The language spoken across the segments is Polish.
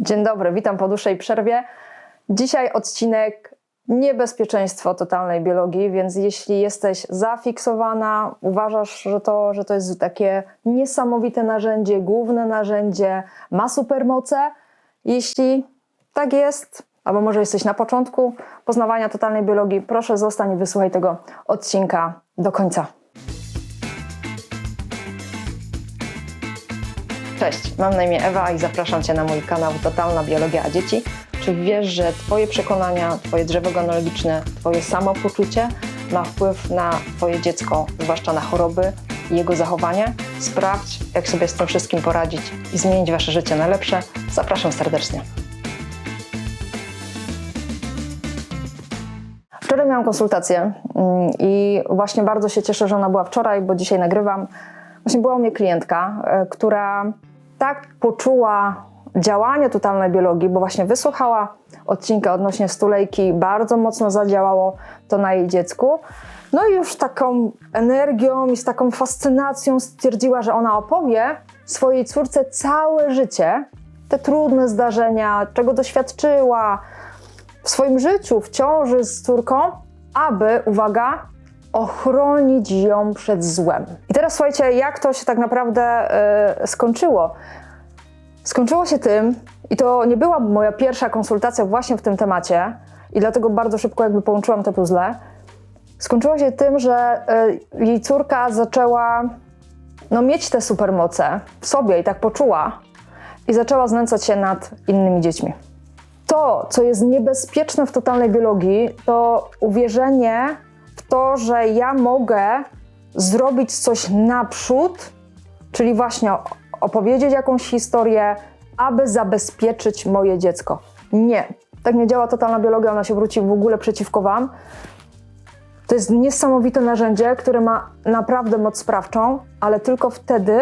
Dzień dobry, witam po dłuższej przerwie. Dzisiaj odcinek niebezpieczeństwo totalnej biologii, więc jeśli jesteś zafiksowana, uważasz, że to, że to jest takie niesamowite narzędzie, główne narzędzie, ma supermoce, jeśli tak jest, albo może jesteś na początku poznawania totalnej biologii, proszę zostań i wysłuchaj tego odcinka do końca. Cześć, mam na imię Ewa i zapraszam Cię na mój kanał Totalna Biologia Dzieci. Czy wiesz, że Twoje przekonania, Twoje drzewo genealogiczne, Twoje samopoczucie ma wpływ na Twoje dziecko, zwłaszcza na choroby i jego zachowanie? Sprawdź, jak sobie z tym wszystkim poradzić i zmienić Wasze życie na lepsze. Zapraszam serdecznie. Wczoraj miałam konsultację mm, i właśnie bardzo się cieszę, że ona była wczoraj, bo dzisiaj nagrywam. Właśnie była u mnie klientka, e, która tak poczuła działanie totalnej biologii, bo właśnie wysłuchała odcinka odnośnie stulejki, bardzo mocno zadziałało to na jej dziecku. No i już taką energią i z taką fascynacją stwierdziła, że ona opowie swojej córce całe życie, te trudne zdarzenia, czego doświadczyła w swoim życiu, w ciąży z córką, aby, uwaga, ochronić ją przed złem. I teraz słuchajcie, jak to się tak naprawdę y, skończyło. Skończyło się tym, i to nie była moja pierwsza konsultacja właśnie w tym temacie, i dlatego bardzo szybko jakby połączyłam te puzzle. Skończyło się tym, że y, jej córka zaczęła no, mieć te supermoce w sobie i tak poczuła, i zaczęła znęcać się nad innymi dziećmi. To, co jest niebezpieczne w totalnej biologii, to uwierzenie to, że ja mogę zrobić coś naprzód, czyli właśnie opowiedzieć jakąś historię, aby zabezpieczyć moje dziecko. Nie, tak nie działa totalna biologia, ona się wróci w ogóle przeciwko Wam. To jest niesamowite narzędzie, które ma naprawdę moc sprawczą, ale tylko wtedy,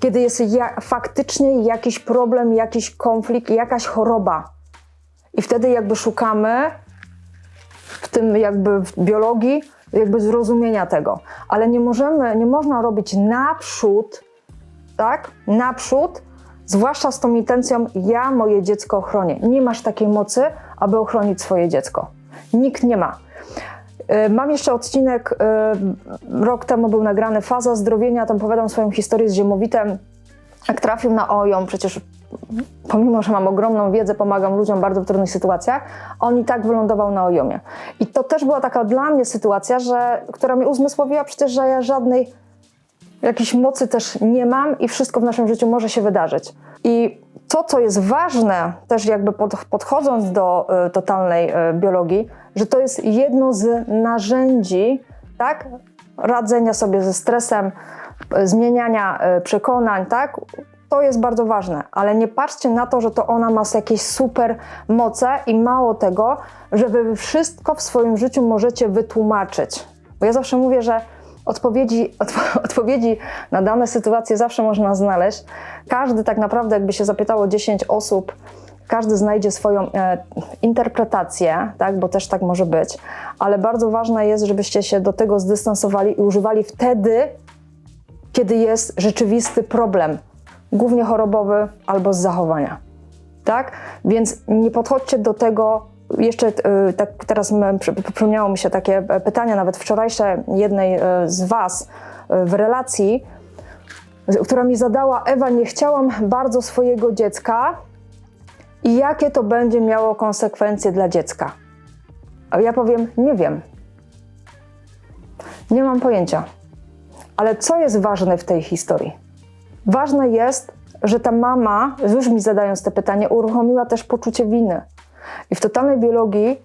kiedy jest ja, faktycznie jakiś problem, jakiś konflikt, jakaś choroba. I wtedy jakby szukamy tym jakby w biologii jakby zrozumienia tego. Ale nie możemy, nie można robić naprzód, tak? Naprzód, zwłaszcza z tą intencją ja moje dziecko ochronię. Nie masz takiej mocy, aby ochronić swoje dziecko. Nikt nie ma. Y, Mam jeszcze odcinek, y, rok temu był nagrany Faza zdrowienia, tam opowiadam swoją historię z ziemowitem, jak trafił na OJOM, przecież pomimo, że mam ogromną wiedzę, pomagam ludziom bardzo w trudnych sytuacjach, on i tak wylądował na ojomie. I to też była taka dla mnie sytuacja, że, która mi uzmysłowiła przecież, że ja żadnej jakiejś mocy też nie mam i wszystko w naszym życiu może się wydarzyć. I to, co jest ważne, też jakby pod, podchodząc do y, totalnej y, biologii, że to jest jedno z narzędzi, tak, radzenia sobie ze stresem, zmieniania y, przekonań, tak, to jest bardzo ważne, ale nie patrzcie na to, że to ona ma jakieś super moce i mało tego, że wy wszystko w swoim życiu możecie wytłumaczyć. Bo ja zawsze mówię, że odpowiedzi, odpo- odpowiedzi na dane sytuacje zawsze można znaleźć. Każdy tak naprawdę, jakby się zapytało 10 osób, każdy znajdzie swoją e, interpretację, tak, bo też tak może być, ale bardzo ważne jest, żebyście się do tego zdystansowali i używali wtedy, kiedy jest rzeczywisty problem, głównie chorobowy albo z zachowania. Tak? Więc nie podchodźcie do tego. Jeszcze y, tak teraz przypomniało mi się takie e, pytanie, nawet wczorajsze jednej y, z Was y, w relacji, która mi zadała: Ewa, nie chciałam bardzo swojego dziecka i jakie to będzie miało konsekwencje dla dziecka. A ja powiem: Nie wiem. Nie mam pojęcia. Ale co jest ważne w tej historii? Ważne jest, że ta mama, już mi zadając te pytanie, uruchomiła też poczucie winy. I w totalnej biologii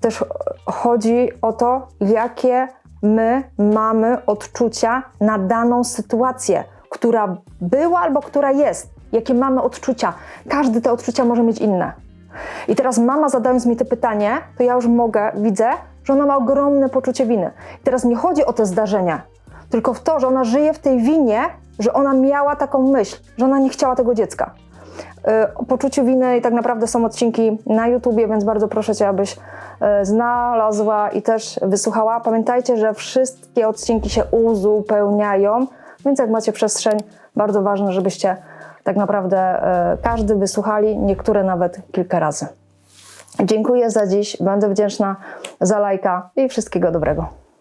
też chodzi o to, jakie my mamy odczucia na daną sytuację, która była albo która jest. Jakie mamy odczucia. Każdy te odczucia może mieć inne. I teraz mama zadając mi to pytanie, to ja już mogę, widzę, że ona ma ogromne poczucie winy. I teraz nie chodzi o te zdarzenia, tylko w to, że ona żyje w tej winie, że ona miała taką myśl, że ona nie chciała tego dziecka. Y, O poczuciu winy i tak naprawdę są odcinki na YouTubie, więc bardzo proszę Cię, abyś y, znalazła i też wysłuchała. Pamiętajcie, że wszystkie odcinki się uzupełniają, więc jak macie przestrzeń, bardzo ważne, żebyście tak naprawdę e, każdy wysłuchali, niektóre nawet kilka razy. Dziękuję za dziś, będę wdzięczna za lajka i wszystkiego dobrego.